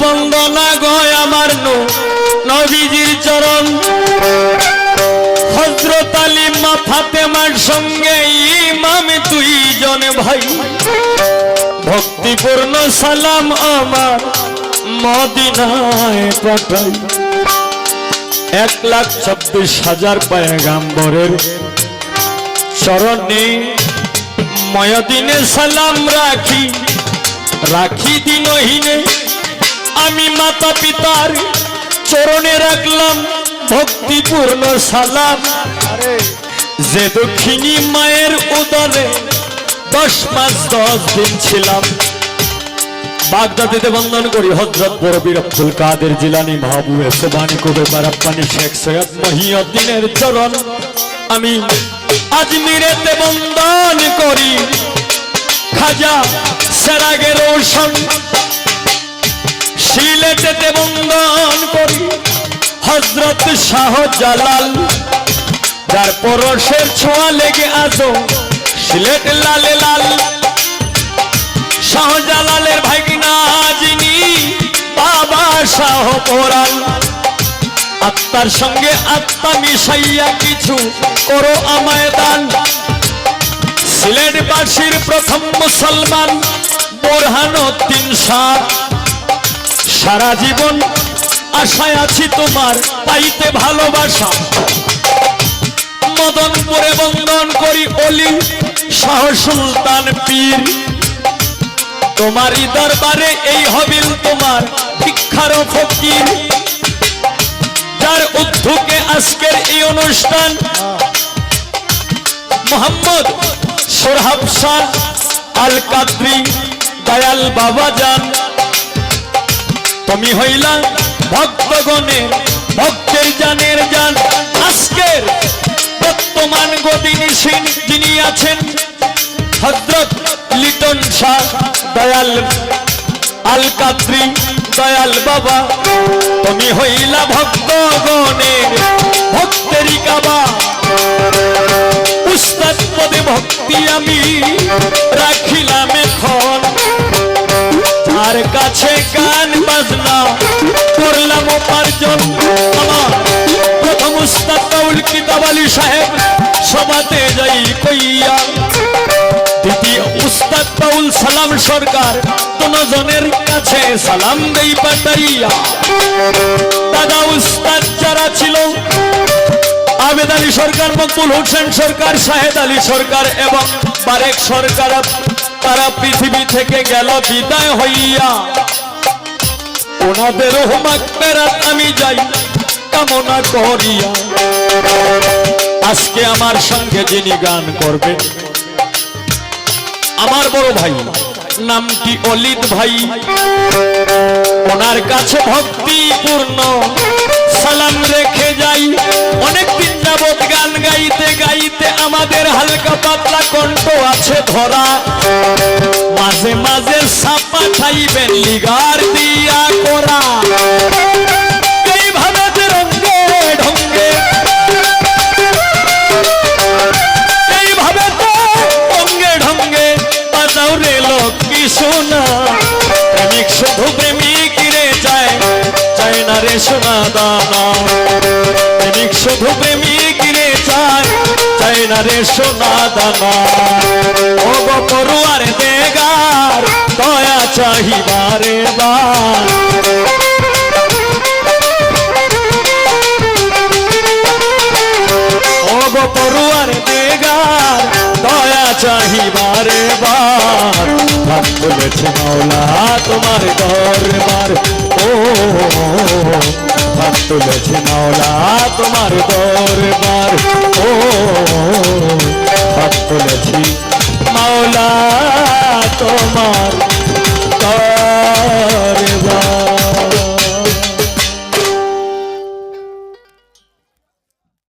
বন্দনা গয় আমার নো, নবীজির চরণ। হজরত আলী মা ফাতেমার সঙ্গে ইমাম তুই জনে ভাই। ভক্তিপূর্ণ সালাম আমার মদিনায় পাঠাই। এক লাখ ছাব্বিশ হাজার পায়গাম্বরের চরণে ময়দিনে সালাম রাখি রাখি দিনহীনে। আমি মাতা পিতার চরণে রাখলাম ভক্তিপূর্ণ সালাম। যে দক্ষিণী মায়ের উদরে দশ মাস দশ দিন ছিলাম। বাগদাদিতে বন্দন করি হজরত বরবির আব্দুল কাদের জিলানি মাহবুবে সোবানি কবে বারাপ্পানি শেখ সৈয়দ মহিউদ্দিনের চরণ। আমি আজমিরেতে বন্দন করি খাজা সেরাগে রোশন সিলেটেতে বন্দন করি। হজরত শাহ জালাল, যার পরশের ছোঁয়া লেগে আজো সিলেট লালে লাল। শাহজালালের ভাগিনা যিনি, বাবা শাহ পরাল আত্মার সঙ্গে আত্মা মিশাইয়া কিছু করো আমায় দান। সিলেটবাসীর প্রথম মুসলমান বোরহানুদ্দিন শাহ। সারা জীবন আশায় আছি তোমার পাইতে ভালোবাসা। মদনপুরে বন্দন করি অলি শাহ সুলতান পীর। তোমারই দরবারে এই হবিল তোমার ভিক্ষার ফকির। যার উদ্ধুকে আজকের এই অনুষ্ঠান, মোহাম্মদ সোরহাব আল কাদ্রি দয়াল বাবা যান। তুমি হইলা ভক্তগণের, ভক্তের জানের জান। আজকের বর্তমান গদিনী সিং যিনি আছেন হজরত লিটন শাহ দয়াল আল কাদ্রি দয়াল বাবা। তুমি হইলা ভক্তগণের, ভক্তেরই কাবা। উস্তাদ পদে ভক্তি আমি গান করলাম উপার্জন। আমার প্রথম উস্তাদ সাহেব সভাতে যাই কইয়া, দ্বিতীয় সালাম সরকার জনের কাছে সালাম দেই পাঠাইয়া দাদা উস্তাদ যারা ছিল, আবেদ আলী সরকার, মকবুল হোসেন সরকার, শাহেদ আলী সরকার এবং বারেক সরকার, তারা পৃথিবী থেকে গেল বিদায় হইয়া। ওনাদের মাকবেরাত আমি যাই, কামনা করিয়া। আজকে আমার সঙ্গে যিনি গান করবে আমার বড় ভাই, নামটি অলিদ ভাই। ওনার কাছে ভক্তিপূর্ণ, সালাম রেখে যাই। অনেক দিন যাবৎ গান গাইতে গাইতে আমাদের হালকা পাতলা কণ্ঠ আছে ধরা। মাঝে মাঝে সাপা খাইবেন লিগার দানা প্রেমিক শুধু প্রেমিক রে চায় চায় না রে সোনা দানা ও গো পড়ুয়ার দেগার দয়া চাহিবারে বার। চাহিবারে বার হাত বলেছে মাওলা, তোমার দরবার। ও হাত তুলেছে মাওলা, তোমার দরবার। ও হাত তুলেছি মাওলা, তোমার